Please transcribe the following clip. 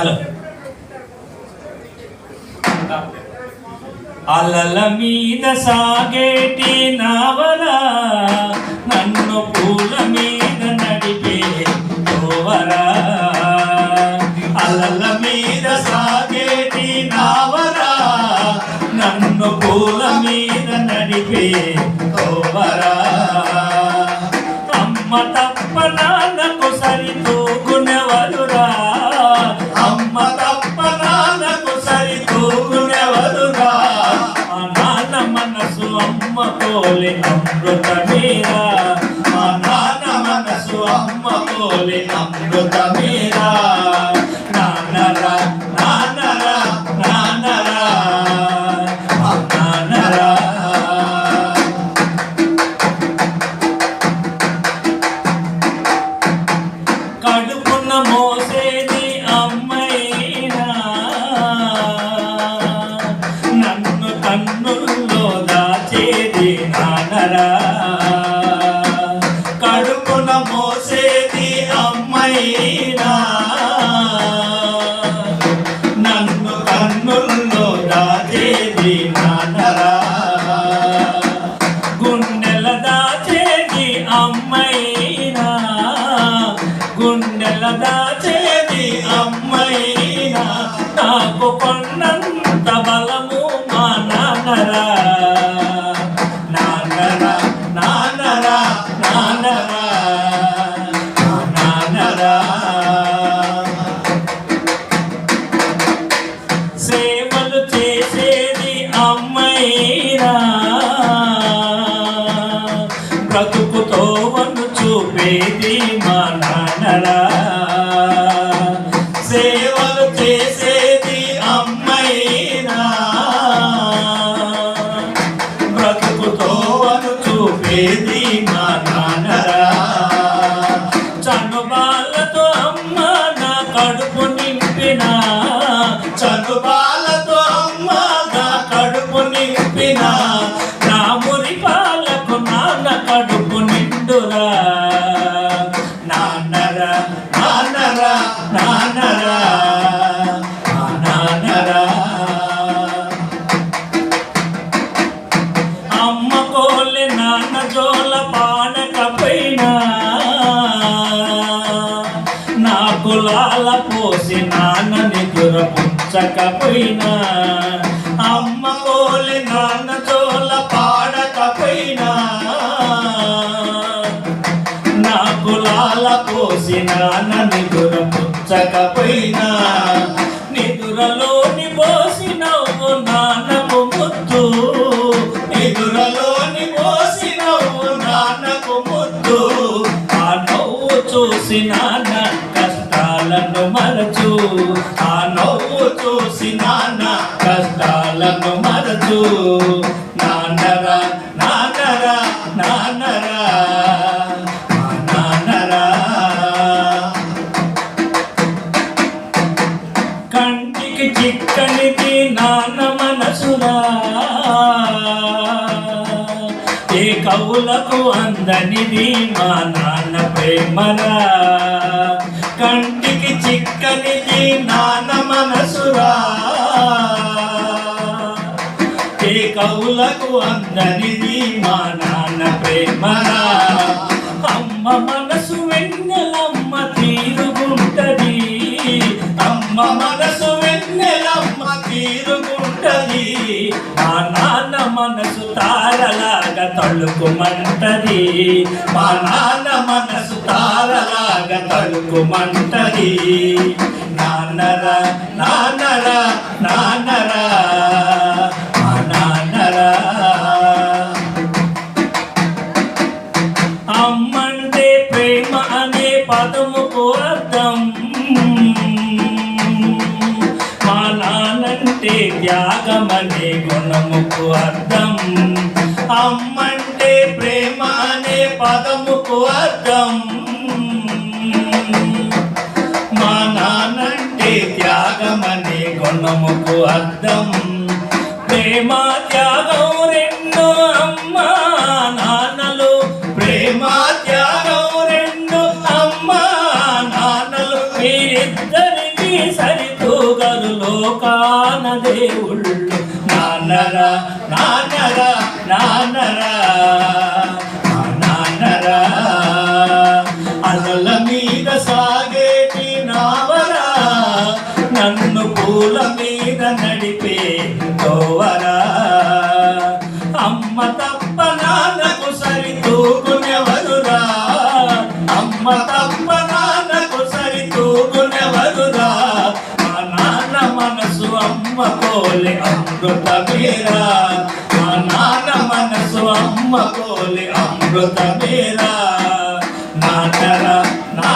Hello. అలల మీద సాగేటి నావల నన్ను పూల మీద నడిపే తోవరా. అలల మీద సాగేటి నావల నన్ను పూల మీద నడిపే తోవరా. అమ్మ తప్ప నాన్నకు సరితో అమ్మ తప్ప నాన్నకు సరి తూగునెవరురా ఆ నాన్న మనసు అమ్మ కోలి అమృతమేరా ఆ నాన్న మనసు అమ్మ అమృతమేరా అమ్మైనా గుండెల దాచేది అమ్మైనా నాకు కొన్నంత బలము మా నాన్నరా. నాన్నరా నాన్నరా నాన్నరా నాన్నరా. సేవలు చేసేది అమ్మైనా చూపేది మా నాన్నరా సేవలు చేసేది అమ్మైనా. బ్రతుకుతో అను చూపేది కులాల పోసి నాన్న దురపుచ్చకపోయినా అమ్మ పోలి నాన్న చోల పాడకపోయినా నా కులాల పోసి నాన్నని దురపుచ్చకపోయినా నిదురలోని పోసి నవ్వు నాన్నకు ముద్దు. నిదురలోని పోసి నవ్వు నాన్నకు ముద్దు. ఆ నవ్వు చూసి నాన్న కష్టాలను మరచు ఆ నవ్వు చూసి నాన్న కష్టాలను మరచు. నాన్నరా నాన్నరా నాన్నరా నాన్నరా. కంటికి చిక్కనిది నాన్న మనసురా. ఏ కవులకు అందనిది మా నాన్న ప్రేమరా. కంటికి చిక్కనిది నాన్న మనసురా. ఏ కవులకు అందనిది మా నాన్న ప్రేమరా. అమ్మ మనసు వెన్నెలమ్మ తీరుగుంటది. అమ్మ మనసు వెన్నెలమ్మ తీరుగుంటది. మా నాన్న మనసు తారలాగా తళుకుమంటది. మా నాన్న మనసు తార తారలాగా తళుకుమంటది నాన్నరా నాన్నరా నాన్నరా మా నాన్నరా. అమ్మంటే ప్రేమ అనే పదముకు అర్థం మా నాన్నంటే త్యాగమనే గుణముకు అర్థం. అమ్మంటే ప్రేమ అనే పదముకు అర్థం. ధర్మముకు అర్థం. ప్రేమ త్యాగం రెండు అమ్మ నాన్నలు. ప్రేమ త్యాగం రెండు అమ్మ నాన్నలు. మీరిద్దరికి లోకాన దేవుళ్ళు. నాన్నరా నాన్నరా నాన్నరా నాన్నరా. అలల మీద సాగే నన్ను పూల మీద నడిపే తోవరా. అమ్మ తప్ప నాన్నకు సరి తూగునెవరురా అమ్మ తప్ప నాన్నకు సరి తూగునెవరురా మా నాన్న మనసు అమ్మ కోలి అమృతమేరా. మా నాన్న మనసు అమ్మ కోలి అమృతమేరా. నాన్నరా నా